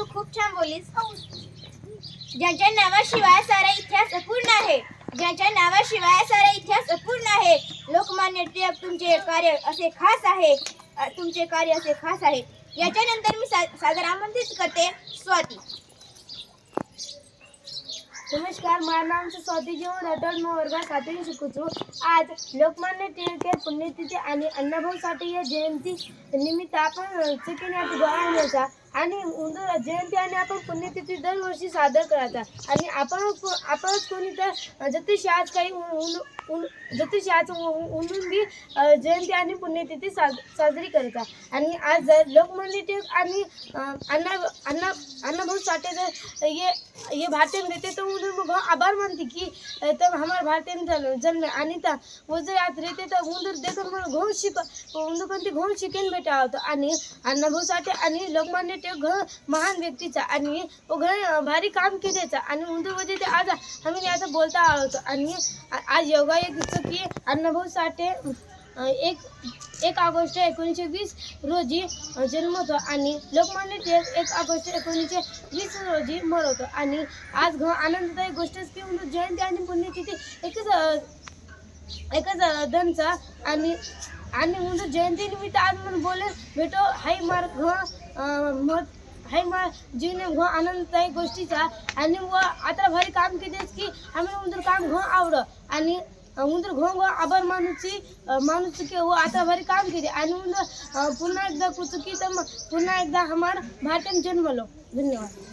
तू खूप छान बोलीस. ज्यांच्या नावाशिवाय सारा इतिहास अपूर्ण आहे. ज्यांच्या नावाशिवाय सारा इतिहास अपूर्ण आहे. लोकमान्य टिळक तुमचे कार्य असे खास आहे. तुमचे कार्य असे खास आहे. याच्यानंतर मी सादर आमंत्रित करते. स्वाती. नमस्कार माझं नाम स्वाती जेवण रतन मोहरगाव सातवी शिकूचू. आज लोकमान्य टिळक या पुण्यतिथी आणि अण्णाभाऊ साठे या जयंती निमित्त आपण चकिन्यात गोळा आणि उंदूर जयंती आणि आपण पुण्यतिथी दरवर्षी सादर करायचा आणि आपण आपणच कोणी तर जतीशी आज काही उन जतीशी आज उन्हून बी जयंती आणि पुण्यतिथी साज साजरी करायचा आणि आज जर लोकमान्य टिळक आणि अ, अण्णा अण्णा अण्णाभाऊ साठे जर ये ये भारतीय देते तर तो बहुत आभार मानते कि तब हमारे भारतीय में जन्म आणि त्या वो जर आज रहते तर उंदर देखून मला घोण शिक उंदर कोणती घोण शिकेन भेटा होतं आणि अण्णाभाऊ साठे आणि लोकमान्य ते घ महान व्यक्तीचा आणि वो घर भारी काम केल्याचा आणि उंदर ते आज आम्ही आता बोलता आहोत. आणि आज योगा एक की अण्णाभाऊ साठे एक एक ऑगस्ट एकोणीसशे वीस रोजी जन्म होतो आणि लोकमान्य टिळक एक ऑगस्ट एकोणीसशे वीस रोजी मरवतो आणि आज घ आनंददायक गोष्ट की उंदूर जयंती आणि पुण्यतिथी एकच एकच धनचा आणि आणि उंदूर जयंती निमित्त आज म्हणून बोले भेटो हाय मार घ हाय मार जीवने घो आनंददायी गोष्टीचा. आणि व आता भारी काम केलेच की आम्ही उंदर काम घो आवड. आणि उंदर घो घो आभार मानूची माणूस की वो आता भारी काम केले. आणि उंदर पुन्हा एकदा कुचकी तर पुन्हा एकदा हमार भारतीय जन्मलो. धन्यवाद.